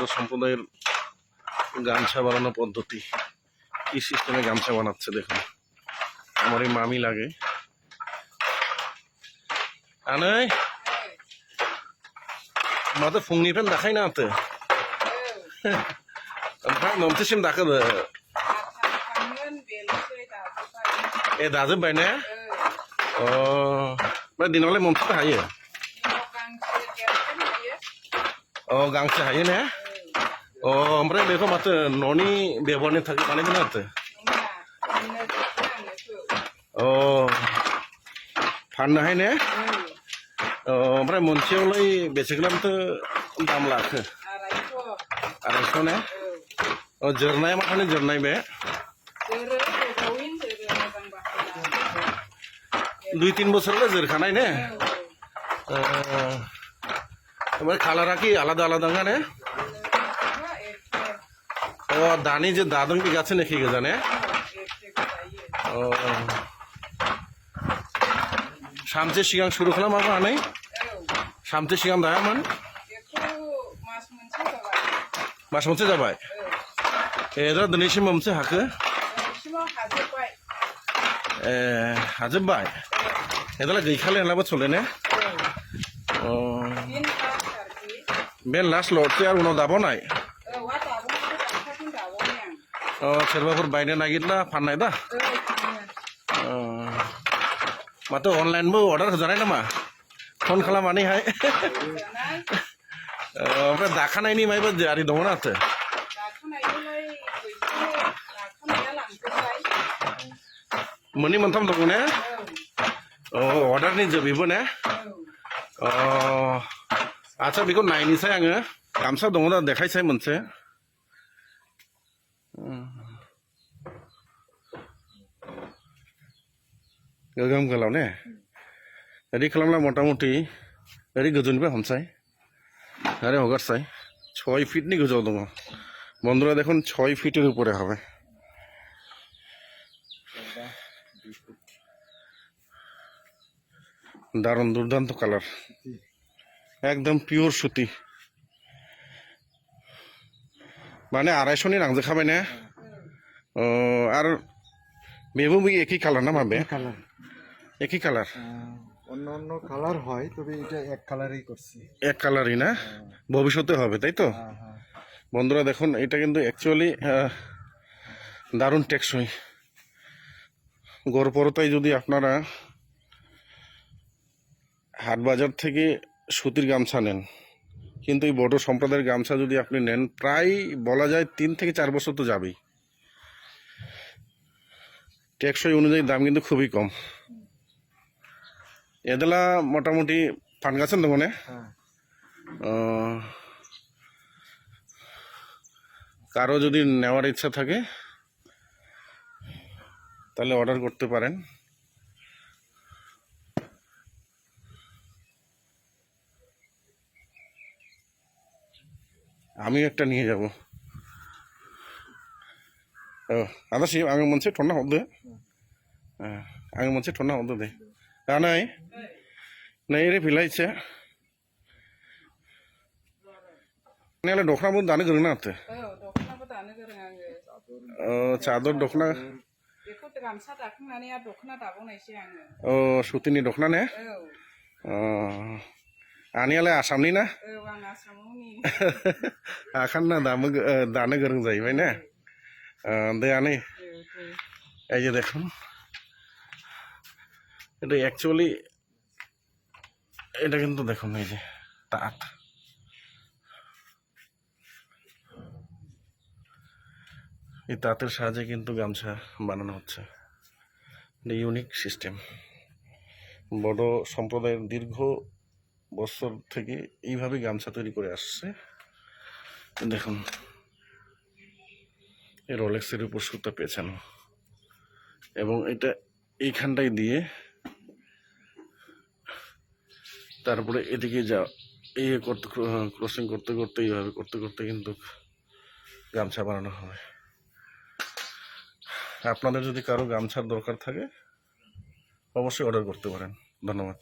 বড় সম্প্রদায়ের গামছা বানানো পদ্ধতি কি সিস্টেমে গামছা বানাচ্ছে দেখুন আমার এই মামি লাগে আনাই মাতে फुंनिफ्रायनो दाखायो ना माथो ओमफ्राय मोनसेसिम दाखो थांगोन बेल'सै दाजोब्बाय ए दाजोब्बाय ने ओ अ ओमफ्राय दिनावलाय मोनसेथ' हायो उनाव अ गांसे देरगोन हायो गांसे हायो ने अ ओमफ्राय बेखौ माथो न'नि बेब'हारनि थाखाय बानायगोन माथो नङा फाननो जोबबाय आंनोखौ अ फाननोहाय ने अ ओमफ्राय मोनसेयावलाय बेसे ग्रामथो दाम लाखो आरायस' आरायस' ने औ अ जोरनाया माखानि जोरनाय बे जोरो गोबावैनो जोरो मोजां बाहायना दुइ तिन बोसोरलाय जोरखानाय ने औ अ ओमफ्राय कालारा কি আলাদা আলাদা ने औ एखे अ दानि जे दादों बे गासै एखे गोजा ने एखे जायो अ सानसे सिगां सुरु खालामाबा हानाय औ सानसे सिगां दायामोन बेखौ मास मोनसे जाबाय मास मोनसे जाबाय औ ए दा दिनैसिम मोनसे हाखो दासिमाव हाजोब्बाय ए हाजोब्बाय एदालाय गैखाले होनलाबो चले सोरबाफोर बायनो नागिरला फाननाय दा औ थाङो अ माथो अनलाइनबो अर्डार होजानाय नामा फन खालामनानैहाय जानाय अ, ओमफ्राय दाखानायनि मायबा जारि दङ ना माथो दाखानायखौलाय गैथ'यो दाखानाया लांजोब्बाय मोननै मोनथाम दङ ने औ अ अर्डारनि जोबैबो ने औ अ आदसा बेखौ नायनोसै आङो गामसा दङ दा देखायसै मोनसे उम. गोगोम गोलाव ने ओरै खालामला मतामति ओरै गोजौनिफ्राय हमसाय आरो हगारसाय ছয় ফিটনি গোজাও তোমার বন্ধুরা দেখুন ছয় ফিটের উপরে হবে দারুণ দুর্দান্ত কালার একদম পিওর সুতি মানে माने आरायस'नि খাবে না? ও আর आरो মি একই কালার না মাবে কালার একই কালার অন্য অন্য কালার হয় তবে এটা এক কালারই করছি। এক কালারই না? হ্যাঁ। ভবিষ্যতে হবে তাই তো? হ্যাঁ, হ্যাঁ। বন্ধুরা দেখুন এটা কিন্তু অ্যাকচুয়ালি দারুণ টেকসই। গড়পরতায় যদি আপনারা হাট বাজার থেকে সুতির গামছা নেন কিন্তু এই বড় সম্প্রদায়ের গামছা যদি আপনি নেন প্রায় বলা যায় তিন থেকে চার বছর তো যাবেই। টেকসই অনুযায়ী দাম কিন্তু খুবই কম। এদেলা মোটামুটি পান গাছেন তো মানে? হ্যাঁ। কারও যদি নেওয়ার ইচ্ছা থাকে তাহলে অর্ডার করতে পারেন। আমি একটা নিয়ে যাব। আদা সে আমি মনছে ঠান্ডা হদ্দ আমি মনছে ঠান্ডা হদ্দ দে। নাই। নাই রে ফিলাইছে। नालाय दख'नाबो दानो गोरों ना माथो चादर दख'ना अ सुतिनि दख'ना ने आनियालाय आसामनि ना औ आं आसामावनि आखान्ना दामो ओ, दानो गोरों जाहैबाय ने ओ, दे आनै औ दे এই যে দেখুন এটা অ্যাকচুয়ালি এটা কিন্তু দেখুন এই যে তাঁত এই তাঁতের সাহায্যে কিন্তু গামছা বানানো হচ্ছে এটা ইউনিক সিস্টেম বড় সম্প্রদায়ের দীর্ঘ বছর থেকে এইভাবে গামছা তৈরি করে আসছে। দেখুন, এই রলেক্সের উপর সুতা পেছানো। এবং এটা এইখানটায় দিয়ে তারপরে এদিকে যা, এই করতে ক্রসিং করতে করতে, এইভাবে করতে করতে কিন্তু গামছা বানানো হবে আপনাদের যদি কারও গামছার দরকার থাকে, অবশ্যই অর্ডার করতে পারেন। ধন্যবাদ।